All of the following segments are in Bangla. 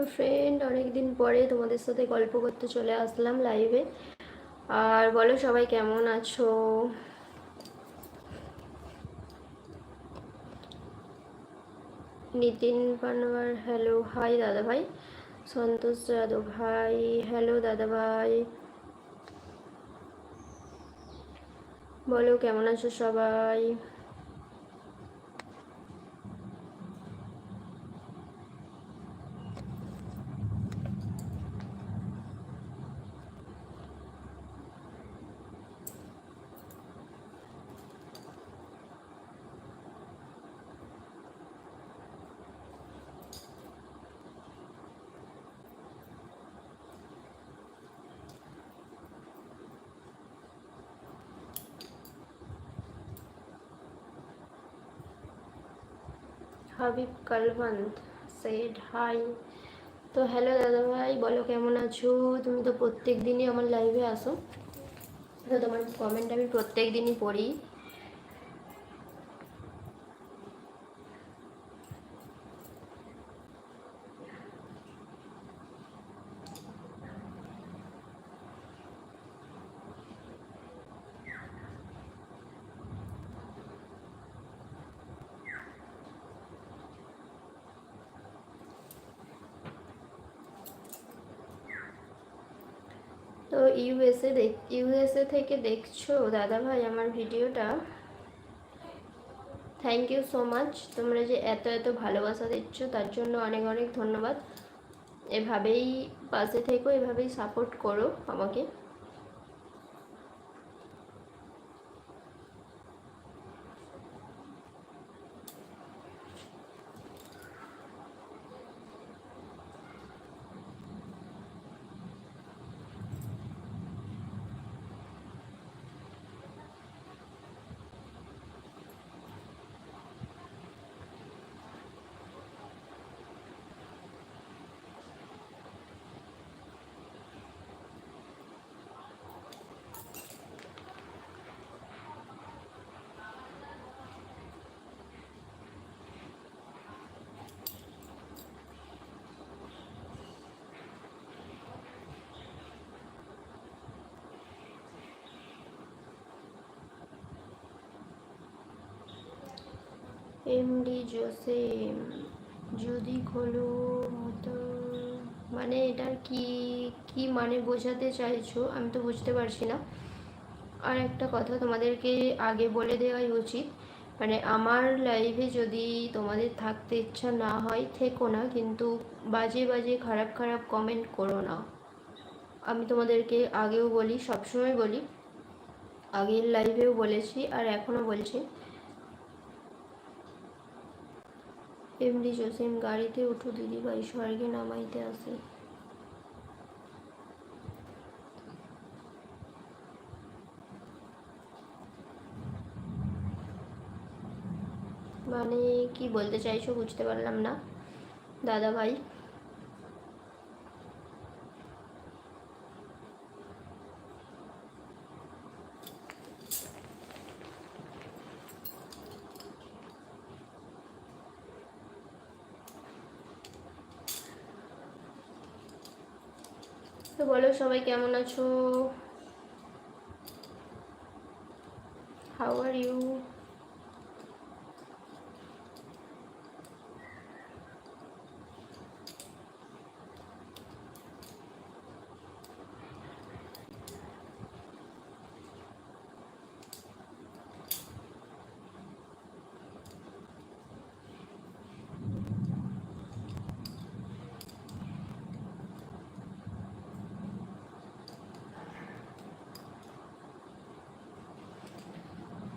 তো ফ্রেন্ড অনেকদিন পরে তোমাদের সাথে গল্প করতে চলে আসলাম লাইভে আর বলো সবাই কেমন আছো? নিতিন পানোয়ার হ্যালো হাই দাদা ভাই। সন্তোষ যাদব ভাই হ্যালো দাদা ভাই। বলো কেমন আছো সবাই? হাবিব কালবান্ত সেড হাই তো হ্যালো দাদা ভাই বলো কেমন আছো? তুমি তো প্রত্যেক দিনই আমার লাইভে আসো। তো তোমার কমেন্ট আমি প্রত্যেক দিনই পড়ি তো ইউএসএ দেখ, ইউএসএ থেকে দেখছ দাদা ভাই আমার ভিডিওটা? থ্যাংক ইউ সো মাচ তোমরা যে এত এত ভালোবাসা দিচ্ছ, তার জন্য অনেক অনেক ধন্যবাদ। এভাবেই পাশে থেকো, এভাবেই সাপোর্ট করো আমাকে। এমডি জোসেম যদি খোলো মতো। মানে এটার কি কি মানে বোঝাতে চাইছো? আমি তো বুঝতে পারছি না। আর একটা কথা তোমাদেরকে আগে বলে দেওয়াই উচিত। মানে আমার লাইভে যদি তোমাদের থাকতে ইচ্ছা না হয়, থেকো না, কিন্তু বাজে বাজে খারাপ খারাপ কমেন্ট করো না। আমি তোমাদেরকে আগেও বলি, সবসময় বলি। আগের লাইভেও বলেছি, আর এখনও বলছি। এমডি জসিম গাড়িতে উঠো দিদি ভাই স্বর্গে নামাইতে আসে। মানে কি বলতে চাইছো বুঝতে পারলাম না দাদা ভাই তো বলো সবাই কেমন আছো হাউ আর ইউ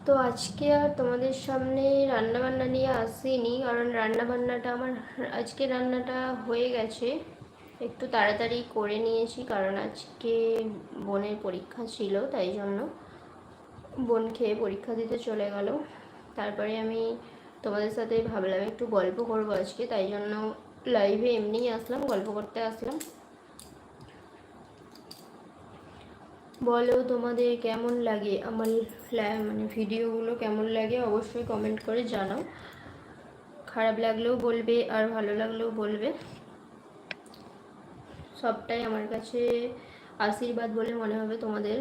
তো আজকে আর তোমাদের সামনে রান্নাবান্না নিয়ে আসিনি, কারণ রান্নাবান্নাটা আমার, আজকে রান্নাটা হয়ে গেছে। একটু তাড়াতাড়ি করে নিয়েছি, কারণ আজকে বোনের পরীক্ষা ছিল, তাই জন্য বোন খেয়ে পরীক্ষা দিতে চলে গেল। তারপরে আমি তোমাদের সাথে ভাবলাম একটু গল্প করব আজকে, তাই জন্য লাইভে এমনিই আসলাম, গল্প করতে আসলাম। বলো তোমাদের কেমন লাগে? আমার মানে ভিডিওগুলো কেমন লাগে অবশ্যই কমেন্ট করে জানাও। খারাপ লাগলেও বলবে আর ভালো লাগলেও বলবে। সবটাই আমার কাছে আশীর্বাদ বলে মনে হবে তোমাদের।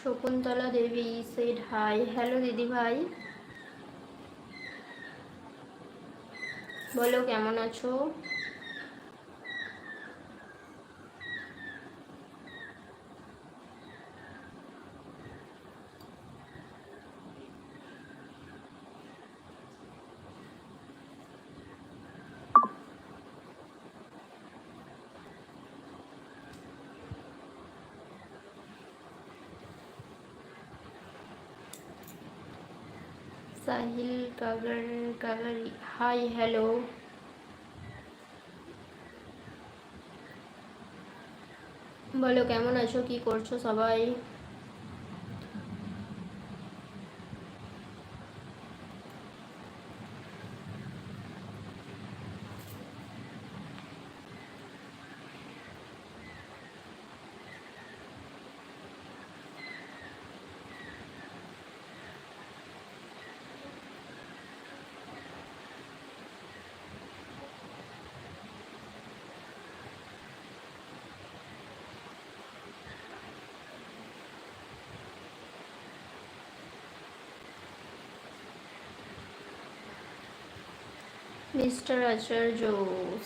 Shakuntala Devi said hi hello দিদি ভাই। বলো কেমন আছো? সাহিল কাগার কাগারি হাই হ্যালো বলো কেমন আছো? কি করছ সবাই? Mister Acharya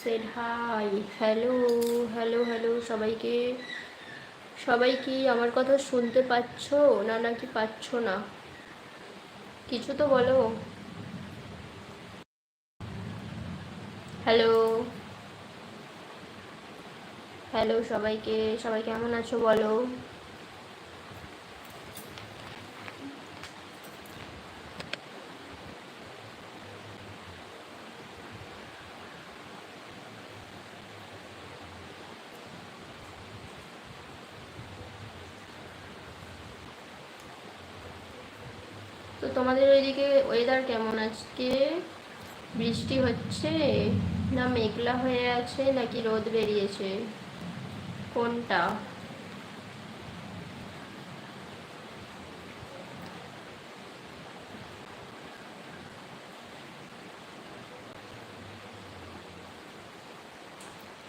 said hi hello hello hello সবাইকে। সবাই কি আমার কথা শুনতে পাচ্ছ? না নাকি পাচ্ছ না? কিছু তো বলো। হ্যালো হ্যালো সবাইকে, সবাই কেমন আছো বলো তো তোমাদের ওইদিকে ওয়েদার কেমন? আজকে বৃষ্টি হচ্ছে, না মেঘলা হয়ে আছে, নাকি রোদ বেরিয়েছে? কোনটা?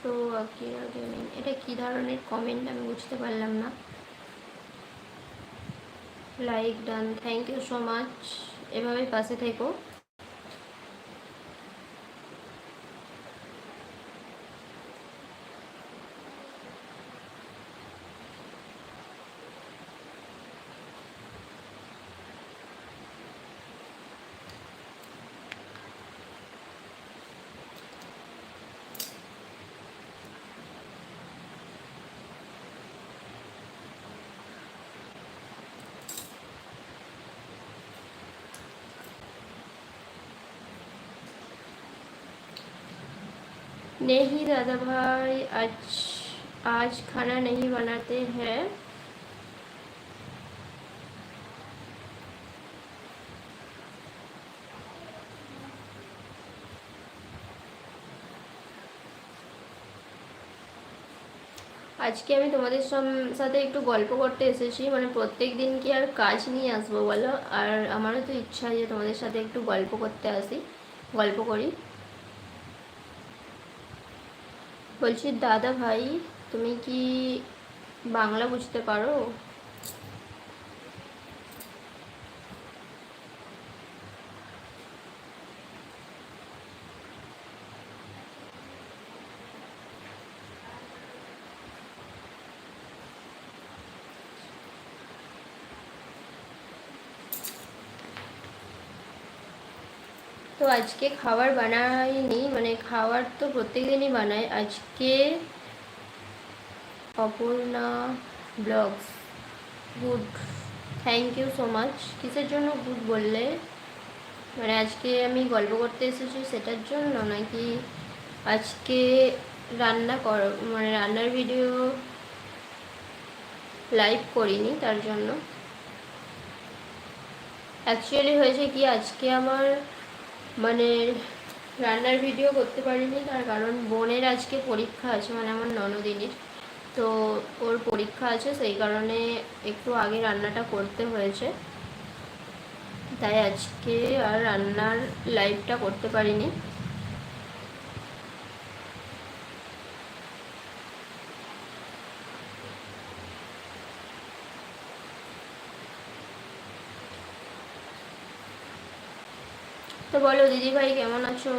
তো আকিরা গেমিং এটা কি ধরনের কমেন্ট আমি বুঝতে পারলাম না। Like done thank you so much এভাবেই পাশে থেকো। नहीं दादा भाई आज आज खाना नहीं बनाते हैं আজকে আমি তোমাদের সম- সাথে একটু গল্প করতে এসেছি মানে প্রত্যেক দিন কি আর কাজ নিয়ে আসবো বলো আর আমারও তো ইচ্ছা যে তোমাদের সাথে একটু গল্প করতে আসি গল্প করি বলছি দাদা ভাই তুমি কি বাংলা বুঝতে পারো তো আজকে খাবার বানাইনি মানে খাবার তো প্রত্যেকদিনই বানাই। আজকে Aparna blogs. Good thank you so much কিসের জন্য গুড বললে? মানে আজকে আমি গল্প করতে এসেছি সেটার জন্য নাকি আজকে রান্না কর মানে রান্নার ভিডিও লাইভ করিনি তার জন্য। অ্যাকচুয়ালি হয়েছে কি, আজকে আমার মানে রান্নার ভিডিও করতে পারিনি, তার কারণ বোনের আজকে পরীক্ষা আছে মানে আমার ননদিনীর। তো ওর পরীক্ষা আছে, সেই কারণে একটু আগে রান্নাটা করতে হয়েছে। তাই আজকে আর রান্নার লাইভটা করতে পারিনি। বলো দিদিভাই কেমন আছো?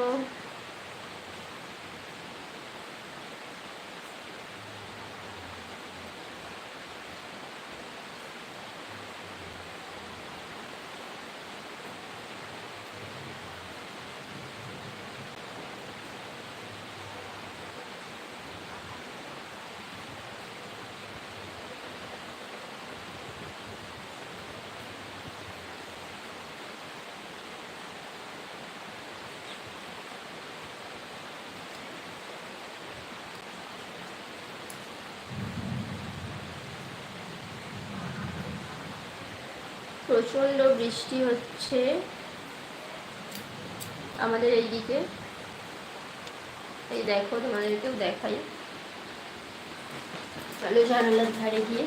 প্রচণ্ড বৃষ্টি হচ্ছে আমাদের এইদিকে। এই দেখো তোমাদেরকেও দেখাই। জানালার ধারে গিয়ে।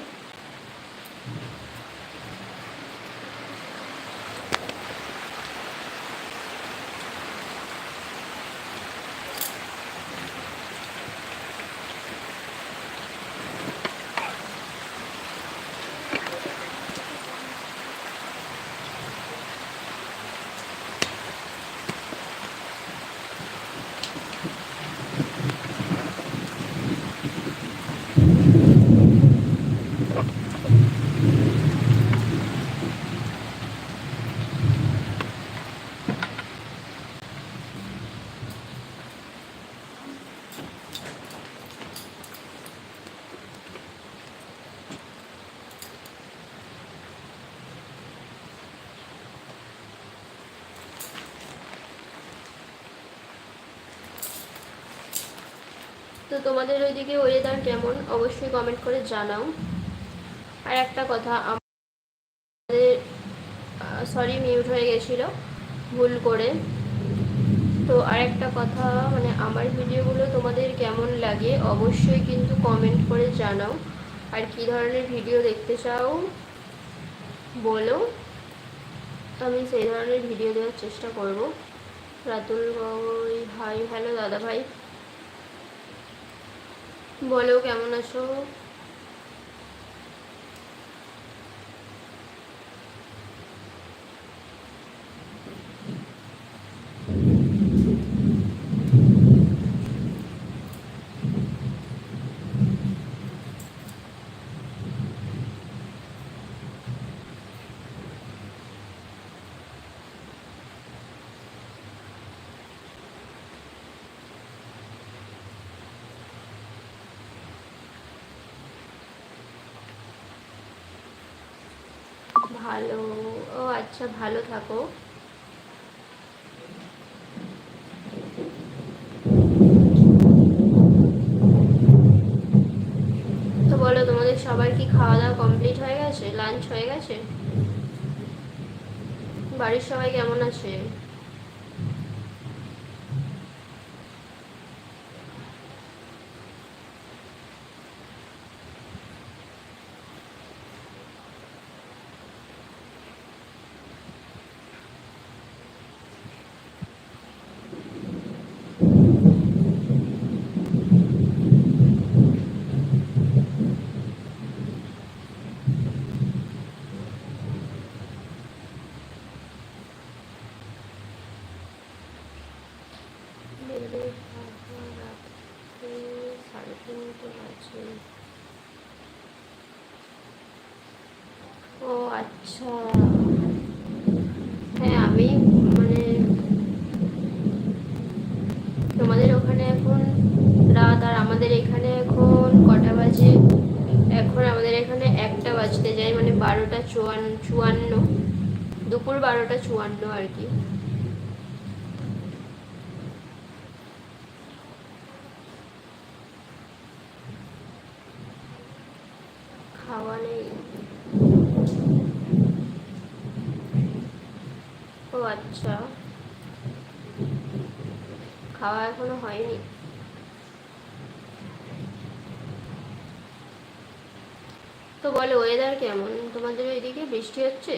তো তোমাদের ওইদিকে ওয়েদার কেমন? অবশ্যই কমেন্ট করে জানাও। আর একটা কথা, আমাদের সরি মিউট হয়ে গেছিল, ভুল করে। তো আর একটা কথা মানে আমার ভিডিওগুলো তোমাদের কেমন লাগে, অবশ্যই কিন্তু কমেন্ট করে জানাও। আর কি ধরনের ভিডিও দেখতে চাও, বলো। আমি সেই ধরনের ভিডিও দেওয়ার চেষ্টা করব। রাতুল ভাই হ্যালো দাদা ভাই। বলো কেমন আছো? ভালো। ও আচ্ছা ভালো থাকো। তো বলো, তোমাদের সবার কি খাওয়া দাওয়া কমপ্লিট হয়ে গেছে? লাঞ্চ হয়ে গেছে? বাড়ির সবাই কেমন আছে? আচ্ছা। হ্যাঁ আমি মানে তোমাদের ওখানে এখন রাত আর আমাদের এখানে এখন কটা বাজে? এখন আমাদের এখানে একটা বাজতে যাই মানে বারোটা চুয়ান্ন চুয়ান্ন। দুপুর বারোটা চুয়ান্ন আর কি। হয়নি। তো বলে ওয়েদার কেমন? তোমাদের ওইদিকে বৃষ্টি হচ্ছে?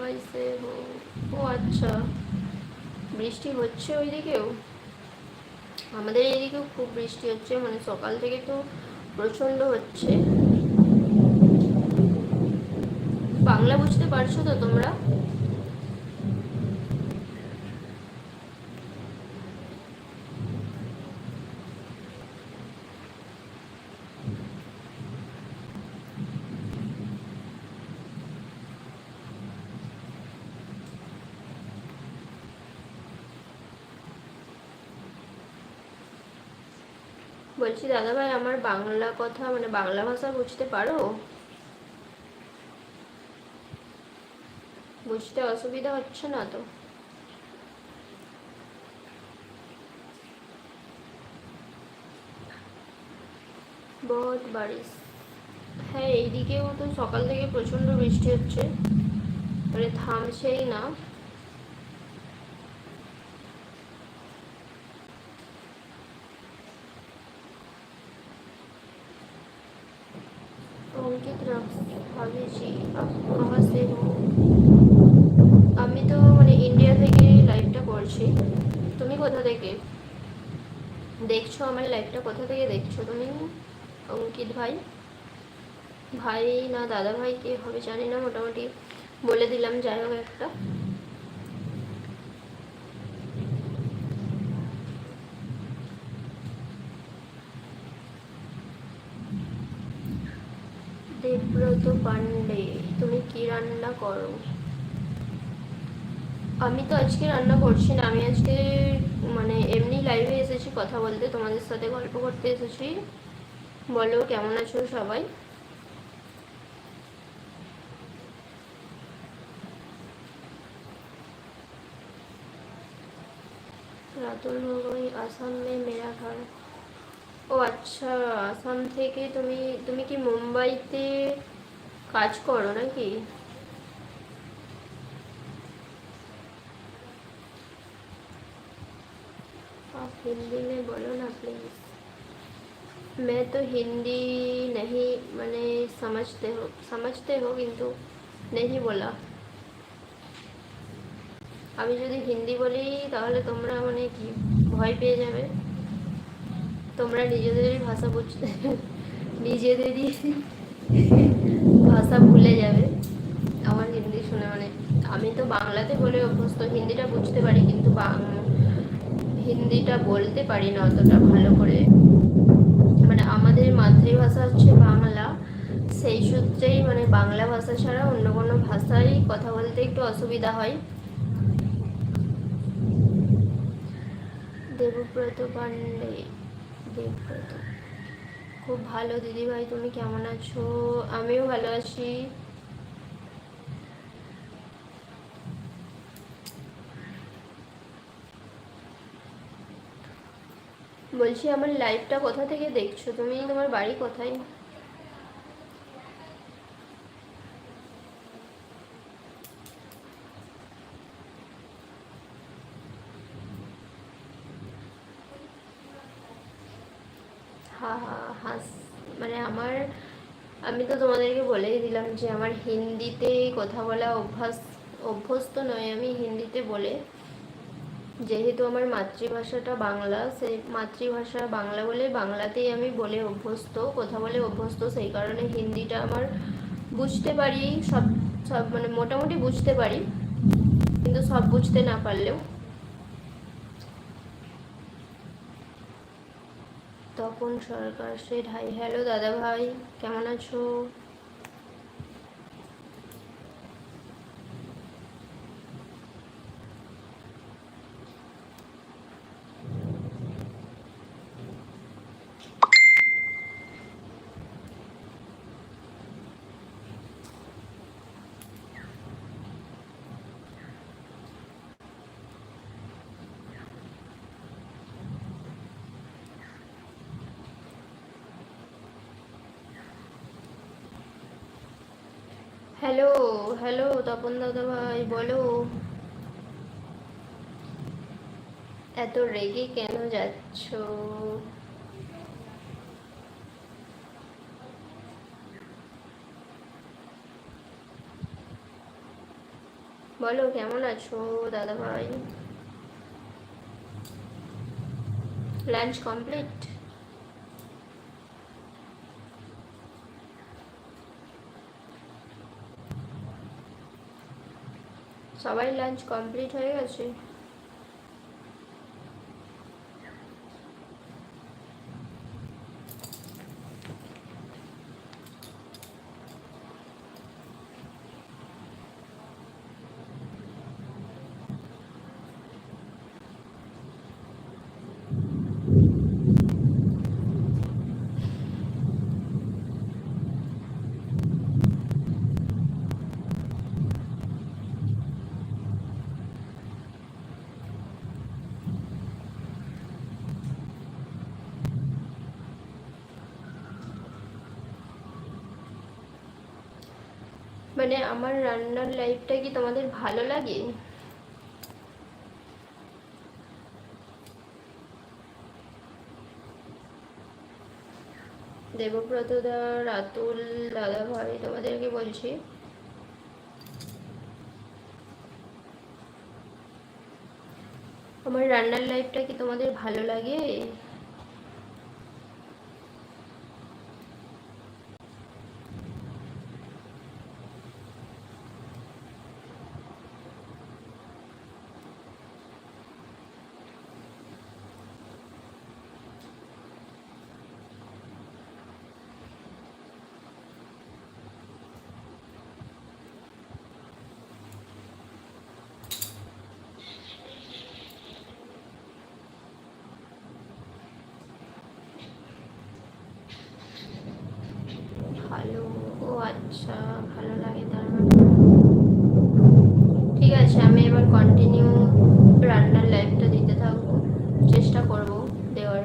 সে ও আচ্ছা বৃষ্টি হচ্ছে ওইদিকেও? আমাদের এইদিকেও খুব বৃষ্টি হচ্ছে মানে সকাল থেকে তো প্রচণ্ড হচ্ছে। বাংলা বুঝতে পারছ তো তোমরা? বলছি দাদা ভাই আমার বাংলা কথা মানে বাংলা ভাষা বুঝতে পারো? বুঝতে অসুবিধা হচ্ছে না তো। বহুত বারিশ। হ্যাঁ এইদিকেও তো সকাল থেকে প্রচণ্ড বৃষ্টি হচ্ছে। মানে থামছেই না। গ্রাম ভাবিজি আমাদের আমি তো মানে ইন্ডিয়া থেকে লাইফটা করছি। তুমি কোথা থেকে? দেখছ আমার লাইফটা কোথা থেকে দেখছ তুমি, অঙ্কিত ভাই? ভাই না দাদা ভাই কে হবে জানি না, মোটামুটি বলে দিলাম, যাই হোক একটা। পান্ডে তুমি কি রান্না করো? আমি তো আজকে রান্না করছি না, আমি আজকে মানে এমনি লাইভে এসেছি কথা বলতে, তোমাদের সাথে গল্প করতে এসেছি। বলো, কেমন আছো সবাই? রাতুল গগৈ, আসাম মে মেরা ঘর। ও আচ্ছা আসাম থেকে তুমি তুমি কি মুম্বাইতে কাজ করো নাকি आप हिंदी में बोलो ना प्लीज मैं तो हिंदी नहीं मैंने समझते हो समझते हो किंतु नहीं बोला আমি যদি হিন্দি বলি তাহলে তোমরা মানে কি ভয় পেয়ে যাবে তোমরা নিজেদেরই ভাষা বুঝতে নিজেদেরই ভাষা ভুলে যাবে। আমার হিন্দি শুনে মানে আমি তো বাংলাতে বলে অভ্যস্ত, হিন্দিটা বুঝতে পারি কিন্তু হিন্দিটা বলতে পারি না অতটা ভালো করে। মানে আমাদের মাতৃভাষা হচ্ছে বাংলা। সেই সূত্রেই মানে বাংলা ভাষা ছাড়া অন্য কোনো ভাষায় কথা বলতে একটু অসুবিধা হয়। দেবব্রত পান্ডে দেবব্রত খুব ভালো, দিদিভাই, তুমি কেমন আছো? আমিও ভালো আছি। বলছি, আমার লাইভটা কোথা থেকে দেখছ? তুমি তোমার বাড়ি কোথায় হা হা হাস মানে আমার আমি তো তোমাদেরকে বলেই দিলাম যে আমার হিন্দিতে কথা বলা অভ্যাস, অভ্যস্ত নয় আমি হিন্দিতে বলে। যেহেতু আমার মাতৃভাষাটা বাংলা, সেই মাতৃভাষা বাংলা বলে বাংলাতেই আমি বলে অভ্যস্ত, কথা বলে অভ্যস্ত, সেই কারণে হিন্দিটা আমার বুঝতে পারি, সব সব মানে মোটামুটি বুঝতে পারি। কিন্তু সব বুঝতে না পারলেও Tapan Sarkar said hi hello দাদা ভাই কেমন আছো? হ্যালো, তপন দাদা ভাই, বলো। এত রেগে কেন যাচ্ছ? বলো, কেমন আছো দাদা ভাই? Lunch complete? সবাই লাঞ্চ কমপ্লিট হয়ে গেছে? মানে আমার রান্নার লাইফটা কি তোমাদের ভালো লাগে? দেবব্রত দা, রাতুল দাদা ভাই, তোমাদেরকে বলছি। আমার রান্নার লাইফটা কি তোমাদের ভালো লাগে ভালো ও আচ্ছা ভালো লাগে তার মানে ঠিক আছে আমি এবার কন্টিনিউ রান্নার লাইফটা দিতে থাকব চেষ্টা করব দেওয়ার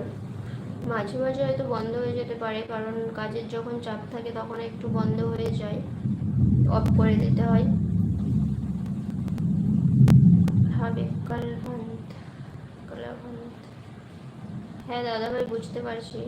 মাঝে মাঝে হয়তো বন্ধ হয়ে যেতে পারে কারণ কাজের যখন চাপ থাকে তখন একটু বন্ধ হয়ে যায়, অফ করে দিতে হয়। হবে কালভান্ত কালাভান্ত হ্যাঁ দাদাভাই, বুঝতে পারছি।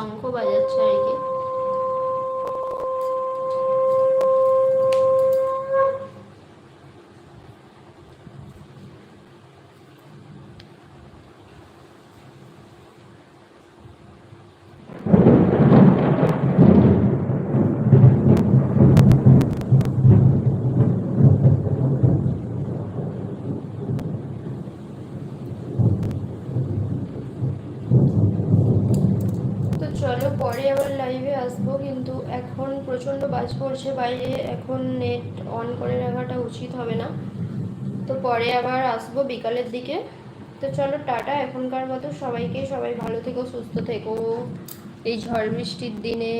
শঙ্খ বাজাচ্ছে আর কি পড়ছে বাইরে, এখন নেট অন করে রাখাটা উচিত হবে না। তো পরে আবার আসব বিকালের দিকে। তো চলো টাটা, এখনকার মতো সবাইকে সবাই ভালো থেকো, সুস্থ থেকো। এই ঝড় বৃষ্টির দিনে।